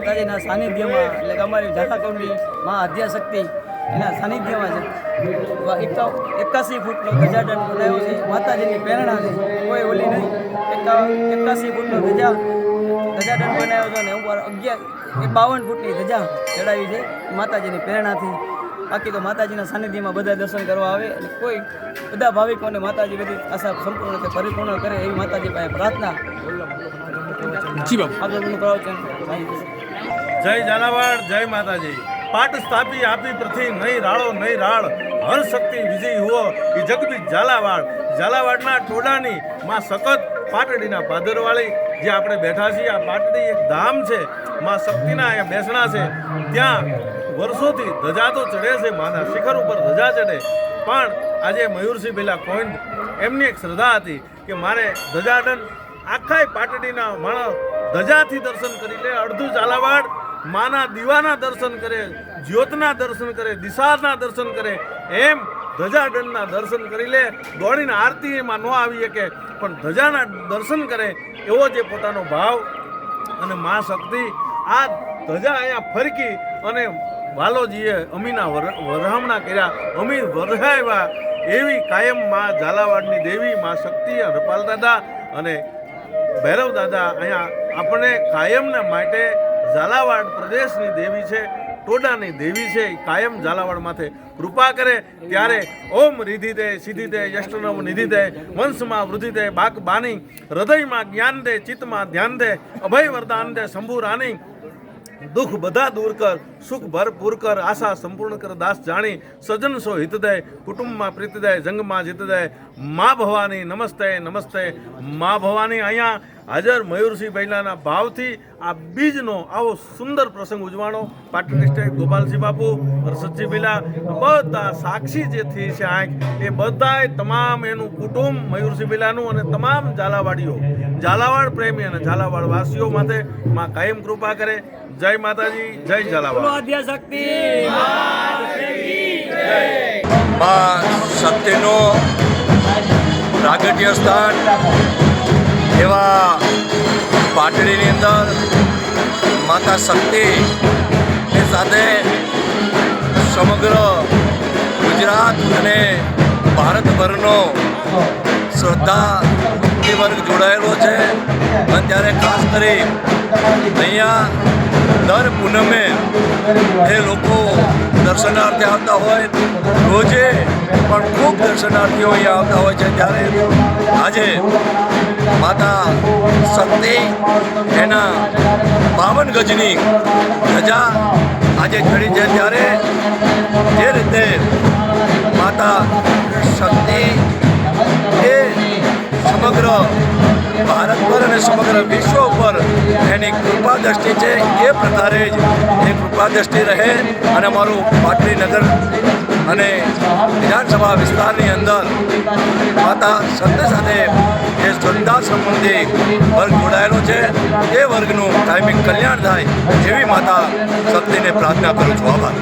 માતાજીના સાનિધ્યમાં એટલે કે અમારી ઝાલાકુંડી મા અધ્યાશક્તિ એના સાનિધ્યમાં છે. એકા એકાસી ફૂટનો ધજાદંડ બનાવ્યો છે. માતાજીની પ્રેરણા છે. કોઈ ઓલી નહીં. એકા એકાસી ફૂટનો ધજા ધજાદંડ બનાવ્યો છે અને ઉપર અગિયાર એ બાવન ફૂટની ધજા ચડાવી છે માતાજીની પ્રેરણાથી. બાકી તો માતાજીના સાનિધ્યમાં બધા દર્શન કરવા આવે અને કોઈ બધા ભાવિકોને માતાજી બધી આશા સંપૂર્ણ રીતે પરિપૂર્ણ કરે એવી માતાજી પાસે પ્રાર્થના. જી બાબુ આગળ પ્રવચન. જય ઝાલાવાડ, જય માતાજી. પાટ સ્થાપી આપી પ્રથી નહીં રાળો, નહીં રાળ. હર શક્તિ વિજય હુઓ એ જગબી ઝાલાવાડ. ઝાલાવાડના ટોડાની માં સખત પાટડીના પાદરવાળી જે આપણે બેઠા છીએ, આ પાટડી એક ધામ છે. માં શક્તિના અહીંયા બેસણા છે. ત્યાં વર્ષોથી ધજા તો ચડે છે, માના શિખર ઉપર ધજા ચડે. પણ આજે મયુરસિંહ પેલા કોઈન, એમની એક શ્રદ્ધા હતી કે મારે ધજાદંડ આખાય પાટડીના માણસ ધજાથી દર્શન કરી લે અડધું ઝાલાવાડ. માના દીવાના દર્શન કરે, જ્યોતના દર્શન કરે, દિશાના દર્શન કરે, એમ ધજાદંડના દર્શન કરી લે. દોડીને આરતી એમાં ન આવી શકે, પણ ધજાના દર્શન કરે એવો જે પોતાનો ભાવ અને મા શક્તિ આ ધજા અહીંયા ફરકી અને વાલોજીએ અમીના વર- વરહામણા કર્યા. અમી વરહાવ્યા એવી કાયમ મા ઝાલાવાડની દેવી, મા શક્તિ રપાલ દાદા અને ભૈરવ દાદા અહીંયા આપણે કાયમના માટે ઝાલાવાડ પ્રદેશની દેવી છે, ટોડાની દેવી છે કાયમ ઝાલાવાડ માથે કૃપા કરે. ત્યારે ઓમ રિધિ દે સિદ્ધિ દે, યષ્ટનવ નિધિ દે, વંશમાં વૃદ્ધિ દે, બાક બાની, હૃદયમાં જ્ઞાન દે, ચિત્તમાં ધ્યાન દે અભય વરદાન દે શંભુ રાની દુઃખ બધા દૂર કર, સુખ ભરપૂર કર, આશા સંપૂર્ણ કર, દાસ જાણી સજન સો હિત દે, કુટુંબમાં પ્રીત દે, જંગમાં જીત દે. મા ભવાની નમસ્તે નમસ્તે. મા ભવાની અહીંયા હાજર મયુરસિંહ બૈલાના ભાવથી આ બીજનો આવો સુંદર પ્રસંગ ઉજવાણો. પાટણ ડિસ્ટ્રિક્ટ ગોપાલસિંહ બાપુ હર્ષદજી બિલા બધા સાક્ષી જે થઈ છે આંખ એ બધાય તમામ એનું કુટુંબ મયુરસિંહ બિલાનું અને તમામ ઝાલાવાડીઓ ઝાલાવાડ પ્રેમી અને ઝાલાવાડ વાસીઓ માટે માં કાયમ કૃપા કરે. જય માતાજી જય ઝાલાવાડ. માં શક્તિનું પ્રાગટ્ય સ્થાન એવા પાટડીની અંદર માતા શક્તિ એ સાથે સમગ્ર ગુજરાત અને ભારતભરનો શ્રદ્ધા વર્ગ જોડાયેલો છે. અને ત્યારે ખાસ કરી અહીંયા દર પૂનમે એ લોકો દર્શનાર્થે આવતા હોય, રોજે પણ ખૂબ દર્શનાર્થીઓ અહીંયા આવતા હોય છે. ત્યારે આજે માતા શક્તિ એના બાવન ગજની ધજા આજે ચડી છે. ત્યારે જે રીતે માતા શક્તિ એ સમગ્ર ભારત પર અને સમગ્ર વિશ્વ ઉપર એની કૃપા દ્રષ્ટિ છે એ પ્રકારે જ એ કૃપા દ્રષ્ટિ રહે અને અમારું પાટલી નગર અને વિધાનસભા વિસ્તારની અંદર માતા સાથે સાથે જે શ્રદ્ધા સંબંધી વર્ગ જોડાયેલો છે, એ વર્ગનું ટાઈમિંગ કલ્યાણ થાય એવી માતા શક્તિને પ્રાર્થના કરું છું. આભાર.